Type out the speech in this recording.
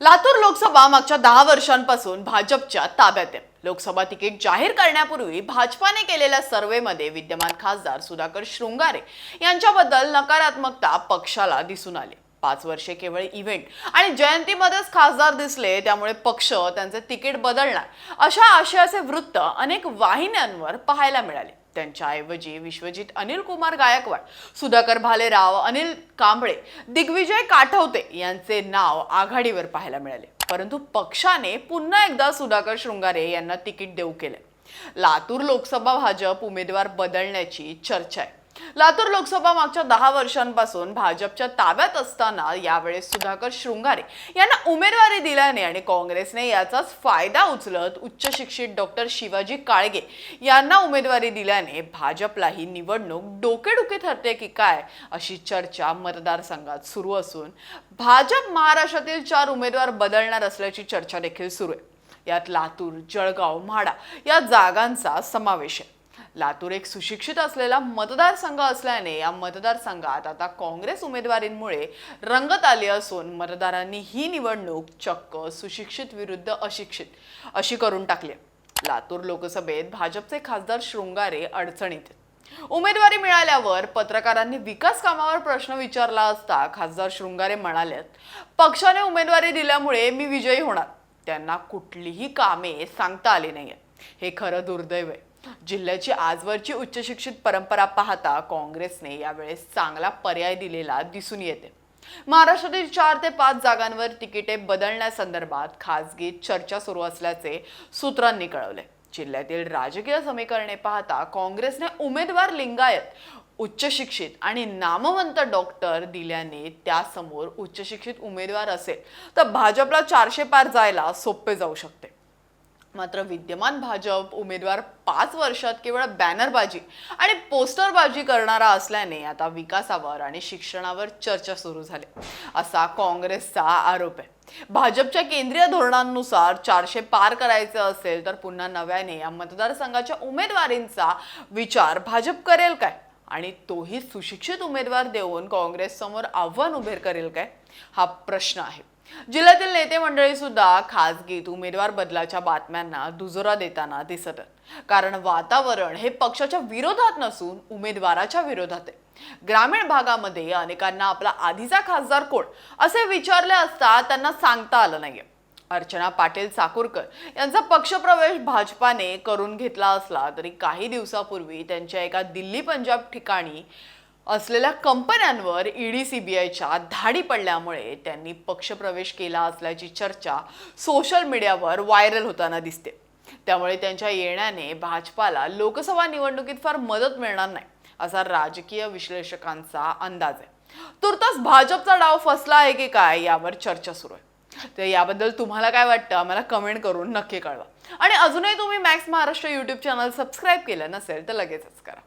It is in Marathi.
लातूर लोकसभा मागच्या दहा वर्षांपासून भाजपच्या ताब्यात आहे. लोकसभा तिकीट जाहीर करण्यापूर्वी भाजपाने केलेल्या सर्व्हेमध्ये विद्यमान खासदार सुधाकर शृंगारे यांच्याबद्दल नकारात्मकता पक्षाला दिसून आली. पाच वर्षे केवळ इव्हेंट आणि जयंतीमध्येच खासदार दिसले त्यामुळे पक्ष त्यांचे तिकीट बदलणार अशा आशयाचे वृत्त अनेक वाहिन्यांवर पाहायला मिळाले. त्यांच्याऐवजी विश्वजित अनिल कुमार गायकवाड सुधाकर भालेराव अनिल कांबळे दिग्विजय काठवते यांचे नाव आघाडीवर पाहायला मिळाले. परंतु पक्षाने पुन्हा एकदा सुधाकर शृंगारे यांना तिकीट देऊ केले. लातूर लोकसभा भाजप उमेदवार बदलण्याची चर्चा आहे. लातूर लोकसभा मागच्या दहा वर्षांपासून भाजपच्या ताब्यात असताना यावेळेस सुधाकर शृंगारे यांना उमेदवारी दिल्याने आणि काँग्रेसने याचाच फायदा उचलत उच्च शिक्षित डॉक्टर शिवाजी काळगे यांना उमेदवारी दिल्याने भाजपलाही निवडणूक डोकेडुके ठरते की काय अशी चर्चा मतदारसंघात सुरू असून भाजप महाराष्ट्रातील चार उमेदवार बदलणार असल्याची चर्चा देखील सुरू आहे. यात लातूर जळगाव म्हाडा या जागांचा समावेश आहे. लातूर एक सुशिक्षित असलेला मतदारसंघ असल्याने या मतदारसंघात आता काँग्रेस उमेदवारींमुळे रंगत आली असून मतदारांनी ही निवडणूक चक्क सुशिक्षित विरुद्ध अशिक्षित अशी करून टाकली. लातूर लोकसभेत भाजपचे खासदार शृंगारे अडचणीत. उमेदवारी मिळाल्यावर पत्रकारांनी विकास कामावर प्रश्न विचारला असता खासदार शृंगारे म्हणाले पक्षाने उमेदवारी दिल्यामुळे मी विजयी होणार. त्यांना कुठलीही कामे सांगता आली नाहीत हे खरं दुर्दैव आहे. जिल्ह्याची आजवरची उच्चशिक्षित परंपरा पाहता काँग्रेसने यावेळेस चांगला पर्याय दिलेला दिसून येते. महाराष्ट्रातील चार ते पाच जागांवर तिकिटे बदलण्यासंदर्भात खासगी चर्चा सुरू असल्याचे सूत्रांनी कळवले. जिल्ह्यातील राजकीय समीकरणे पाहता काँग्रेसने उमेदवार लिंगायत उच्च शिक्षित आणि नामवंत डॉक्टर दिल्याने त्यासमोर उच्च शिक्षित उमेदवार असेल तर भाजपला चारशे पार जायला सोपे जाऊ शकते. मात्र विद्यमान भाजप उमेदवार पाच वर्षात केवळ बॅनरबाजी आणि पोस्टरबाजी करणारा असल्याने आता विकासावर आणि शिक्षणावर चर्चा सुरू झाली. असा काँग्रेसचा आरोप आहे. भाजपच्या केंद्रीय धोरणांनुसार चारशे पार करायचे असेल तर पुन्हा नव्याने या मतदारसंघाच्या उमेदवारींचा विचार भाजप करेल काय? आणि तोही सुशिक्षित उमेदवार देऊन काँग्रेस समोर आव्हान उभे करेल काय? हा प्रश्न आहे. जिल्ह्यातील नेते मंडळी सुद्धा खासगीत उमेदवार बदलाच्या बातम्यांना दुजोरा देताना दिसत कारण वातावरण हे पक्षाच्या विरोधात नसून उमेदवाराच्या विरोधात आहे. ग्रामीण भागामध्ये अनेकांना आपला आधीचा खासदार कोण असे विचारले असता त्यांना सांगता आलं नाहीये. अर्चना पाटील चाकूरकर यांचा पक्षप्रवेश भाजपाने करून घेतला असला तरी काही दिवसापूर्वी त्यांच्या एका दिल्ली पंजाब ठिकाणी असलेल्या कंपन्यांवर ईडी सीबीआयच्या धाडी पडल्यामुळे त्यांनी पक्षप्रवेश केला असल्याची चर्चा सोशल मीडियावर व्हायरल होताना दिसते. त्यामुळे त्यांच्या येण्याने भाजपाला लोकसभा निवडणुकीत फार मदत मिळणार नाही असा राजकीय विश्लेषकांचा अंदाज आहे. तुर्तास भाजपचा डाव फसला आहे की काय यावर चर्चा सुरू आहे. तर याबद्दल तुम्हाला काय वाटतं? आम्हाला कमेंट करून नक्की कळवा. आणि अजूनही तुम्ही Max Maharashtra YouTube channel subscribe केलं नसेल तर लगेचच करा.